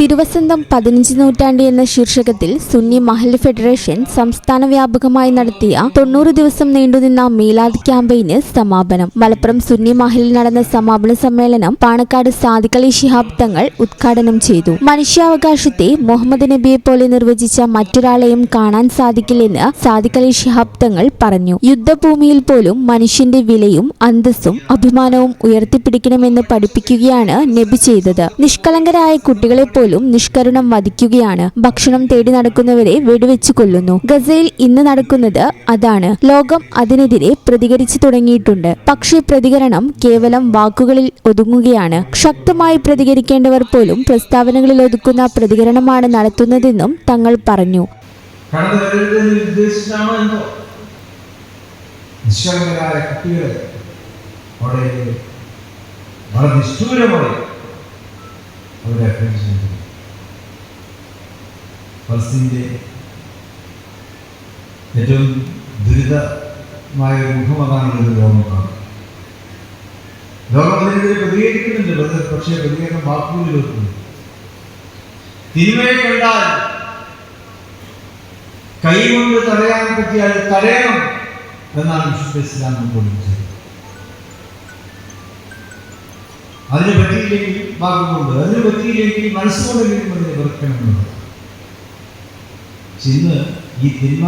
തിരുവസന്തം പതിനഞ്ച് നൂറ്റാണ്ട് എന്ന ശീർഷകത്തിൽ സുന്നി മഹൽ ഫെഡറേഷൻ സംസ്ഥാന വ്യാപകമായി നടത്തിയ തൊണ്ണൂറ് ദിവസം നീണ്ടുനിന്ന മീലാദ് ക്യാമ്പയിന് സമാപനം. മലപ്പുറം സുന്നി മഹലിൽ നടന്ന സമാപന സമ്മേളനം പാണക്കാട് സാദിഖ് അലി ശിഹാബ് തങ്ങൾ ഉദ്ഘാടനം ചെയ്തു. മനുഷ്യാവകാശത്തെ മുഹമ്മദ് നബിയെ പോലെ നിർവചിച്ച മറ്റൊരാളെയും കാണാൻ സാധിക്കില്ലെന്ന് സാദിഖ് അലി ശിഹാബ് തങ്ങൾ പറഞ്ഞു. യുദ്ധഭൂമിയിൽ പോലും മനുഷ്യന്റെ വിലയും അന്തസ്സും അഭിമാനവും ഉയർത്തിപ്പിടിക്കണമെന്ന് പഠിപ്പിക്കുകയാണ് നബി ചെയ്തത്. നിഷ്കളങ്കരായ കുട്ടികളെ പോലും നിഷ്കരണം വധിക്കുകയാണ്. ഭക്ഷണം തേടി നടക്കുന്നവരെ വെടിവെച്ചു കൊല്ലുന്നു. ഗസയിൽ ഇന്ന് നടക്കുന്നത് അതാണ്. ലോകം അതിനെതിരെ പ്രതികരിച്ചു തുടങ്ങിയിട്ടുണ്ട്. പക്ഷേ പ്രതികരണം കേവലം വാക്കുകളിൽ ഒതുങ്ങുകയാണ്. ശക്തമായി പ്രതികരിക്കേണ്ടവർ പോലും പ്രസ്താവനകളിൽ ഒതുക്കുന്ന പ്രതികരണമാണ് നടത്തുന്നതെന്നും തങ്ങൾ പറഞ്ഞു. നിഷ്കളങ്കരായ കുട്ടികളെ വളരെ നിഷ്ഠൂരമായി അവരെ അറ്റൻഷൻ ഫലസ്തീന്റെ ഏറ്റവും ദുരിതമായ ഒരു മുഖം അതാണ് ഇത് ലോകം കാണുന്നത്. ലോകം അതിനെതിരെ പ്രതികരിക്കുന്നുണ്ട് പക്ഷേ- പ്രതികരണം വാക്കുകളിൽ വെക്കുന്നു തിന്മയെ കണ്ടാൽ കൈകൊണ്ട് തടയാൻ പറ്റിയാൽ തടയണം എന്നാണ് വിശുദ്ധ ഇസ്ലാം പഠിപ്പിച്ചത് അതിന് പറ്റിയില്ലെങ്കിൽ വാക്കുകൊണ്ട് അതിന് പറ്റിയില്ലെങ്കിൽ മനസ്സുകൊണ്ടെങ്കിലും അതിനെ വെറുക്കണമെന്നുണ്ട് പക്ഷെ ഇന്ന് ഈ തിന്മ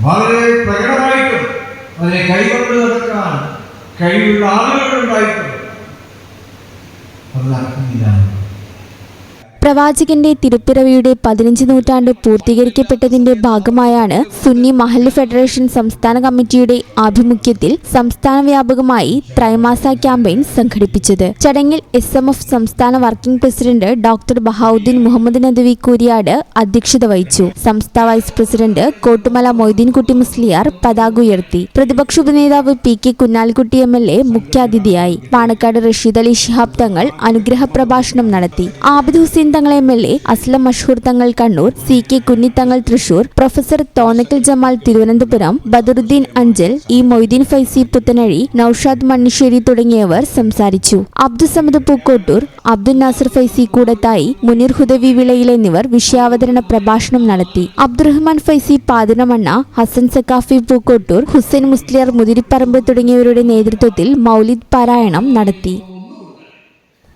വളരെ പ്രകടമായിട്ടും അതിനെ കൈകൊണ്ട് നടക്കാൻ കഴിവുള്ള ആളുകളുണ്ടായിട്ടും അത് നടക്കുന്നില്ല. പ്രവാചകന്റെ തിരുപ്പിറവിയുടെ പതിനഞ്ച് നൂറ്റാണ്ട് പൂർത്തീകരിക്കപ്പെട്ടതിന്റെ ഭാഗമായാണ് സുന്നി മഹല്ല് ഫെഡറേഷൻ സംസ്ഥാന കമ്മിറ്റിയുടെ ആഭിമുഖ്യത്തിൽ സംസ്ഥാന വ്യാപകമായി ത്രൈമാസ ക്യാമ്പയിൻ സംഘടിപ്പിച്ചത്. ചടങ്ങിൽ എസ് എം എഫ് സംസ്ഥാന working president doctor Bahauddeen Muhammad Nadvi Kooriyad അധ്യക്ഷത വഹിച്ചു. സംസ്ഥാന വൈസ് പ്രസിഡന്റ് കോട്ടുമല മൊയ്തീൻകുട്ടി മുസ്ലിയാർ പതാക ഉയർത്തി. പ്രതിപക്ഷ ഉപനേതാവ് P K Kunhalikutty M L A മുഖ്യാതിഥിയായി. പാണക്കാട് റഷീദ് അലി ശിഹാബ് തങ്ങൾ അനുഗ്രഹ പ്രഭാഷണം നടത്തി. Abid Hussain Thangal M L A Aslam Mashoor Thangal Kannur C K Kunhithangal Thrissur professor Thonnakkal Jamal Thiruvananthapuram Badaruddeen Anchal E Moideen Faizy Puthanazhi Naushad Manniserry തുടങ്ങിയവർ സംസാരിച്ചു. അബ്ദുസമദ് പൂക്കോട്ടൂർ അബ്ദുൽ നാസർ ഫൈസി കൂടത്തായി മുനീർ ഹുദവി വിളയിൽ എന്നിവർ വിഷയാവതരണ പ്രഭാഷണം നടത്തി. അബ്ദുറഹ്മാൻ ഫൈസി പാതിരമണ്ണ ഹസൻ സക്കാഫി പൂക്കോട്ടൂർ ഹുസൈൻ മുസ്ലിയാർ മുതിരിപ്പറമ്പ് തുടങ്ങിയവരുടെ നേതൃത്വത്തിൽ മൗലിദ് പാരായണം നടത്തി.